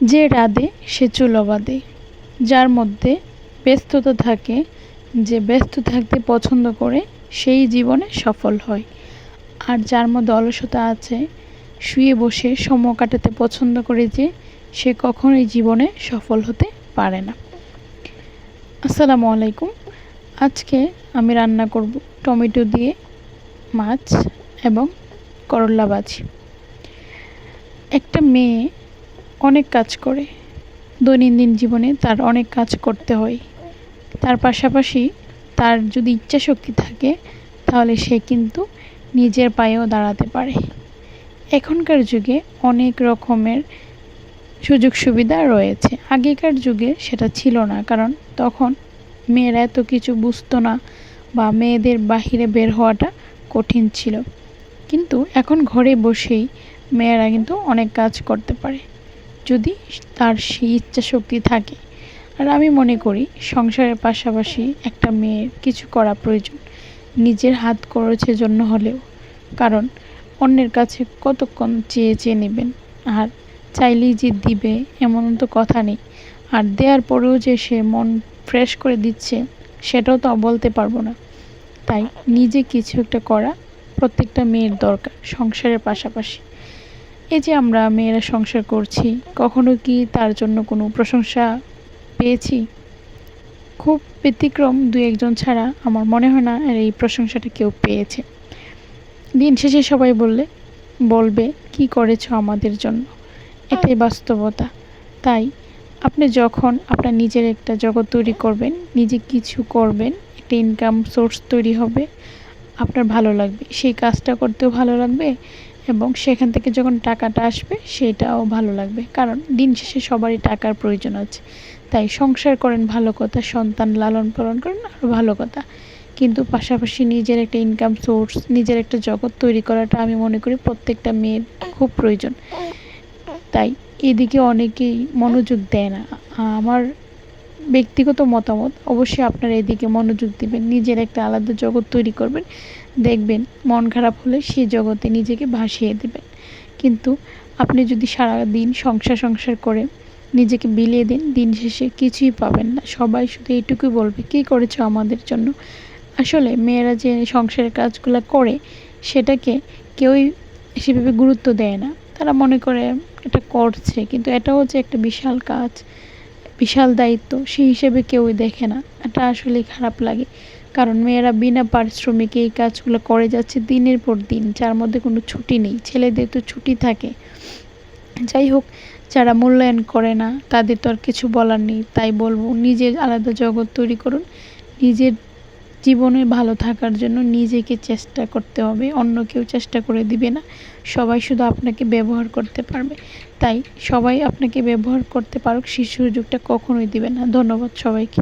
যে রাধে, সে চুলো বাঁধে যার মধ্যে ব্যস্ততা থাকে, যে ব্যস্ত থাকতে পছন্দ করে, সেই জীবনে সফল হয়। আর যার মধ্যে অলসতা আছে, শুয়ে বসে সময় কাটাতে পছন্দ করে যে, সে কখনোই জীবনে সফল হতে পারে না। আসসালামু আলাইকুম। আজকে আমি রান্না করব টমেটো দিয়ে মাছ এবং করলা ভাজি। একটা মেয়ে অনেক কাজ করে। দৈনন্দিন জীবনে তার অনেক কাজ করতে হয়। তার পাশাপাশি তার যদি ইচ্ছা শক্তি থাকে, তাহলে সে কিন্তু নিজের পায়েও দাঁড়াতে পারে। এখনকার যুগে অনেক রকমের সুযোগ সুবিধা রয়েছে। আগেকার যুগে সেটা ছিল না, কারণ তখন মেয়েরা এত কিছু বুঝতো না বা মেয়েদের বাহিরে বের হওয়াটা কঠিন ছিল। কিন্তু এখন ঘরে বসেই মেয়েরা কিন্তু অনেক কাজ করতে পারে। যদি তার সেই ইচ্ছা শক্তি থাকে। আর আমি মনে করি, সংসারের পাশাপাশি একটা মেয়ের কিছু করা প্রয়োজন। নিজের হাত খরচের জন্য হলেও। কারণ, অন্যের কাছে কতক্ষণ চেয়ে চেয়ে নেবেন? আর চাইলেই যে দিবে, এমন তো কথা নেই। আর দেওয়ার পরেও যে সে মন ফ্রেশ করে দিচ্ছে, সেটাও তো বলতে পারব না। তাই নিজে কিছু একটা করা প্রত্যেকটা মেয়ের দরকার, সংসারের পাশাপাশি। এই যে আমরা মেয়েরা সংসার করছি, কখনো কি তার জন্য কোনো প্রশংসা পেয়েছি? খুব ব্যতিক্রম দু একজন ছাড়া আমার মনে হয় না আর এই প্রশংসাটা কেউ পেয়েছে। দিন শেষে সবাই বললে, বলবে, কি করেছ আমাদের জন্য? এটাই বাস্তবতা। তাই আপনি যখন আপনার নিজের একটা জগৎ তৈরি করবেন, নিজে কিছু করবেন, একটা ইনকাম সোর্স তৈরি হবে, আপনার ভালো লাগবে। সেই কাজটা করতেও ভালো লাগবে এবং সেখান থেকে যখন টাকাটা আসবে, সেটাও ভালো লাগবে। কারণ দিন শেষে সবারই টাকার প্রয়োজন আছে। তাই সংসার করেন ভালো কথা, সন্তান লালন পালন করেন আরও ভালো কথা। কিন্তু পাশাপাশি নিজের একটা ইনকাম সোর্স নিজের একটা জগৎ তৈরি করাটা আমি মনে করি প্রত্যেকটা মেয়ের খুব প্রয়োজন। তাই এদিকে অনেকেই মনোযোগ দেয় না। আমার ব্যক্তিগত মতামত অবশ্যই আপনারা এদিকে মনোযোগ দিবেন, নিজের একটা আলাদা জগৎ তৈরি করবেন, দেখবেন মন খারাপ হলে সেই জগতে নিজেকে ভাসিয়ে দেবেন। কিন্তু আপনি যদি সারা দিন সংসার সংসার করে নিজেকে বিলিয়ে দিন দিন শেষে কিছুই পাবেন না। সবাই শুধু এইটুকুই বলবে, কী করেছ আমাদের জন্য? আসলে মেয়েরা যে সংসারের কাজগুলো করে, সেটাকে কেউই সেভাবে গুরুত্ব দেয় না। তারা মনে করে এটা করছে, কিন্তু এটাও যে একটা বিশাল কাজ। বিশাল দায়িত্ব, সেই হিসেবে কেউই দেখে না। এটা আসলে খারাপ লাগে। কারণ মেয়েরা বিনা পারিশ্রমিকে এই কাজগুলো করে যাচ্ছে দিনের পর দিন, যার মধ্যে কোনো ছুটি নেই। ছেলেদের তো ছুটি থাকে। যাই হোক, যারা মূল্যায়ন করে না, তাদের তো আর কিছু বলার নেই। তাই বলব, নিজের আলাদা জগৎ তৈরি করুন, নিজের জীবনে ভালো থাকার জন্য নিজেকে চেষ্টা করতে হবে, অন্য কেউ চেষ্টা করে দিবে না। সবাই শুধু আপনাকে ব্যবহার করতে পারবে। তাই সবাই আপনাকে ব্যবহার করতে পারুক, সেই সুযোগটা কখনোই দিবে না। ধন্যবাদ সবাইকে।